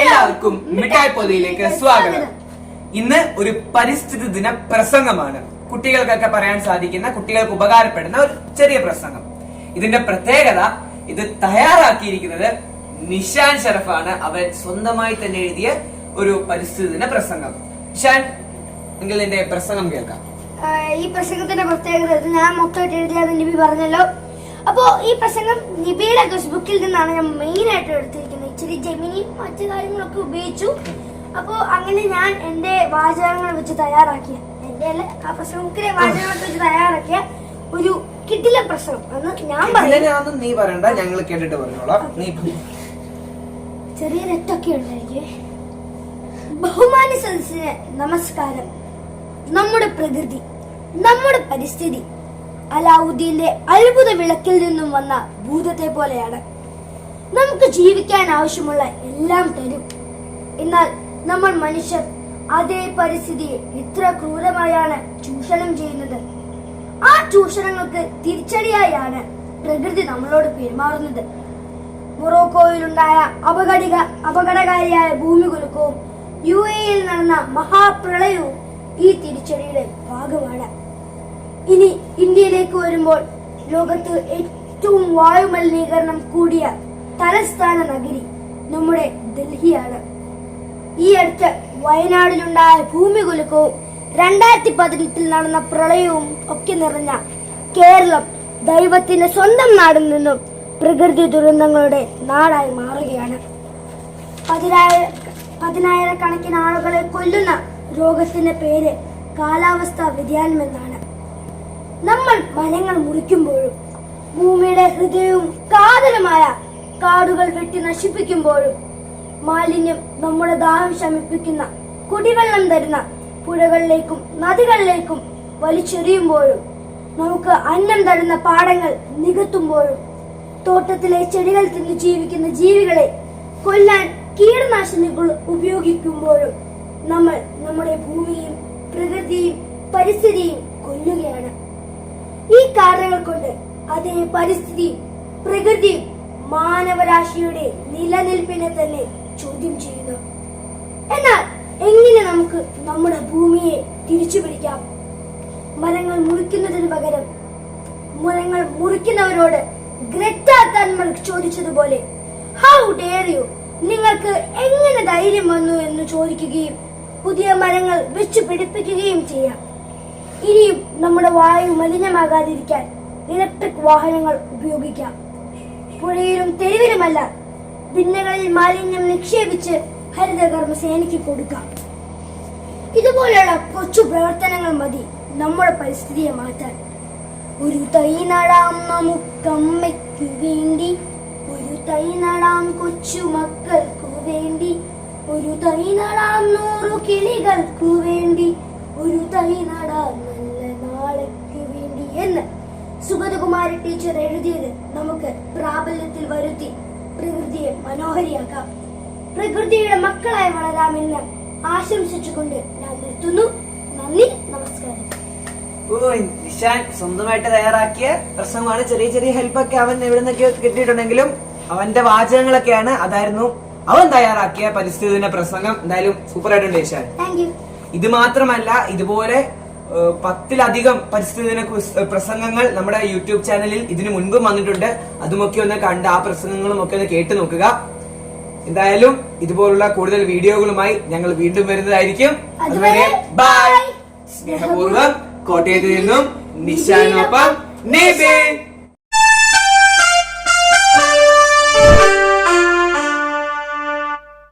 എല്ലാവർക്കും മിഠായി പൊതിയിലേക്ക് സ്വാഗതം. ഇന്ന് ഒരു പരിസ്ഥിതി ദിന പ്രസംഗമാണ്. കുട്ടികൾക്കൊക്കെ പറയാൻ സാധിക്കുന്ന കുട്ടികൾക്ക് ഉപകാരപ്പെടുന്ന ഒരു ചെറിയ പ്രസംഗം. ഇതിന്റെ പ്രത്യേകത ഇത് തയ്യാറാക്കിയിരിക്കുന്നത് നിഷാൻ ഷറഫാണ്. അവൻ സ്വന്തമായി തന്നെ എഴുതിയ ഒരു പരിസ്ഥിതി ദിന പ്രസംഗം. നിഷാൻ നിങ്ങൾ നിന്റെ പ്രസംഗം കേൾക്കാം. ഈ പ്രസംഗത്തിന്റെ പ്രത്യേകത ഞാൻ മൊത്തമായിട്ട് എഴുതിയാന്ന് നിബി പറഞ്ഞല്ലോ. അപ്പോ ഈ പ്രസംഗം നിബിയുടെ ബുക്കിൽ നിന്നാണ് ഞാൻ മെയിൻ ആയിട്ട് എടുത്തിരിക്കുന്നത്. ഇച്ചിരി ജമിനിയും മറ്റു കാര്യങ്ങളൊക്കെ ഉപയോഗിച്ചു. അപ്പോ അങ്ങനെ ഞാൻ എന്റെ വാചകങ്ങൾ വെച്ച് തയ്യാറാക്കിയ. എന്റെ അല്ല ആ പ്രസംഗത്തിലെ വാചകങ്ങൾ വെച്ച് തയ്യാറാക്കിയ ഒരു കിട്ടില്ല പ്രശ്നം എന്ന് ഞാൻ പറഞ്ഞു നീ പറയണ്ട ഞങ്ങൾ കേട്ടിട്ട് പറഞ്ഞോളാം. നീ ചെറിയ ഉണ്ട് എനിക്ക്. ബഹുമാന സദസ്സിന് നമസ്കാരം. നമ്മുടെ പ്രകൃതി നമ്മുടെ പരിസ്ഥിതി അലാവുദ്ദീന്റെ അത്ഭുത വിളക്കിൽ നിന്നും വന്ന ഭൂതത്തെ പോലെയാണ്. നമുക്ക് ജീവിക്കാൻ ആവശ്യമുള്ള എല്ലാം തരും. എന്നാൽ നമ്മൾ മനുഷ്യർ അതേ പരിസ്ഥിതിയെ ഇത്ര ക്രൂരമായാണ് ചൂഷണം ചെയ്യുന്നത്. ആ ചൂഷണങ്ങൾക്ക് തിരിച്ചടിയായാണ് പ്രകൃതി നമ്മളോട് പെരുമാറുന്നത്. മൊറോക്കോയിലുണ്ടായ അപകടിക അപകടകാരിയായ ഭൂമികുലുക്കവും യു എയിൽ നടന്ന മഹാപ്രളയവും ഈ തിരിച്ചടിയുടെ ഭാഗമാണ്. ഇനി ഇന്ത്യയിലേക്ക് വരുമ്പോൾ ലോകത്ത് ഏറ്റവും വായുമലിനീകരണം കൂടിയ തലസ്ഥാന നഗരി നമ്മുടെ ഡൽഹിയാണ്. ഈ അടുത്ത് വയനാടിലുണ്ടായ ഭൂമികുലുക്കവും രണ്ടായിരത്തി പതിനെട്ടിൽ നടന്ന പ്രളയവും ഒക്കെ നിറഞ്ഞ കേരളം ദൈവത്തിന്റെ സ്വന്തം നാടിൽ നിന്നും പ്രകൃതി ദുരന്തങ്ങളുടെ നാടായി മാറുകയാണ്. പതിനായിര പതിനായിരക്കണക്കിന് ആളുകളെ കൊല്ലുന്ന രോഗത്തിന്റെ പേര് കാലാവസ്ഥാ വ്യതിയാനം എന്നാണ് നമ്മൾ മരങ്ങൾ മുറിക്കുമ്പോഴും ഭൂമിയുടെ ഹൃദയവും കാതലുമായ കാടുകൾ വെട്ടി നശിപ്പിക്കുമ്പോഴും മാലിന്യം നമ്മുടെ ദാഹം ശമിപ്പിക്കുന്ന കുടിവെള്ളം തരുന്ന പുഴകളിലേക്കും നദികളിലേക്കും വലിച്ചെറിയുമ്പോഴും നമുക്ക് അന്നം തരുന്ന പാടങ്ങൾ നികത്തുമ്പോഴും തോട്ടത്തിലെ ചെടികൾ തിന്ന് ജീവിക്കുന്ന ജീവികളെ കൊല്ലാൻ കീടനാശിനികൾ ഉപയോഗിക്കുമ്പോഴും നമ്മൾ നമ്മുടെ ഭൂമിയും പ്രകൃതിയും പരിസ്ഥിതിയും കൊല്ലുകയാണ്. ഈ കാരണങ്ങൾ കൊണ്ട് അതേ പരിസ്ഥിതിയും പ്രകൃതിയും മാനവരാശിയുടെ നിലനിൽപ്പിനെ തന്നെ ചോദ്യം ചെയ്യുന്നു. എന്നാൽ എങ്ങനെ നമുക്ക് നമ്മുടെ ഭൂമിയെ തിരിച്ചു പിടിക്കാം? മരങ്ങൾ മുറിക്കുന്നതിന് പകരം മരങ്ങൾ മുറിക്കുന്നവരോട് ചോദിച്ചതുപോലെ ഹൗ ഡെയർ യു നിങ്ങൾക്ക് എങ്ങനെ ധൈര്യം വന്നു? എന്ന് ചോദിക്കുകയും പുതിയ മരങ്ങൾ വെച്ചു പിടിപ്പിക്കുകയും ചെയ്യാം. ഇനിയും നമ്മുടെ വായു മലിനമാകാതിരിക്കാൻ ഇലക്ട്രിക് വാഹനങ്ങൾ ഉപയോഗിക്കാം. പുഴയിലും തെരുവിലുമല്ല. ഭിന്നകളിൽ മാലിന്യം നിക്ഷേപിച്ച് ഹരിതകർമ്മ സേനയ്ക്ക് കൊടുക്കാം. ഇതുപോലെയുള്ള കൊച്ചു പ്രവർത്തനങ്ങൾ മതി. നമ്മുടെ പരിസ്ഥിതിയെ മാറ്റാൻ. ഒരു തൈ നടാം നമുക്കമ്മയ്ക്കു വേണ്ടി. ഒരു തൈ നടാം കൊച്ചു മക്കൾക്കു വേണ്ടി. ഒരു തൈ നടാം നൂറു കിളികൾക്കു വേണ്ടി. ഒരു തൈ നടാം സുഗതകുമാരി ടീച്ചർ എഴുതിയത് നമുക്ക് പ്രാബല്യത്തിൽ വരുത്തി പ്രകൃതിയെ മനോഹരിയാക്കാം. പ്രകൃതിയുടെ മക്കളായി വളരാമെന്ന് ആശംസിച്ചുകൊണ്ട് ഞാൻ നിർത്തുന്നു. നന്ദി നമസ്കാരം. ഓ നിഷാൻ സ്വന്തമായിട്ട് തയ്യാറാക്കിയ പ്രസംഗമാണ് ചെറിയ ചെറിയ ഹെൽപ്പൊക്കെ അവൻ എവിടെ നിന്നൊക്കെ കിട്ടിയിട്ടുണ്ടെങ്കിലും അവന്റെ വാചകങ്ങളൊക്കെയാണ് അതായിരുന്നു അവൻ തയ്യാറാക്കിയ പരിസ്ഥിതി ദിന പ്രസംഗം. എന്തായാലും സൂപ്പർ ആയിട്ടുണ്ട് നിഷാൻ. ഇത് മാത്രമല്ല ഇതുപോലെ പത്തിലധികം പരിസ്ഥിതി ദിന പ്രസംഗങ്ങൾ നമ്മുടെ യൂട്യൂബ് ചാനലിൽ ഇതിനു മുൻപ് വന്നിട്ടുണ്ട്. അതുമൊക്കെ ഒന്ന് കണ്ട് ആ പ്രസംഗങ്ങളും ഒക്കെ ഒന്ന് കേട്ടു നോക്കുക. എന്തായാലും ഇതുപോലുള്ള കൂടുതൽ വീഡിയോകളുമായി ഞങ്ങൾ വീണ്ടും വരുന്നതായിരിക്കും. അതുവരെ ബൈ സ്നേഹപൂർവം കോട്ടയത്ത് നിന്നും നിശാനൊപ്പം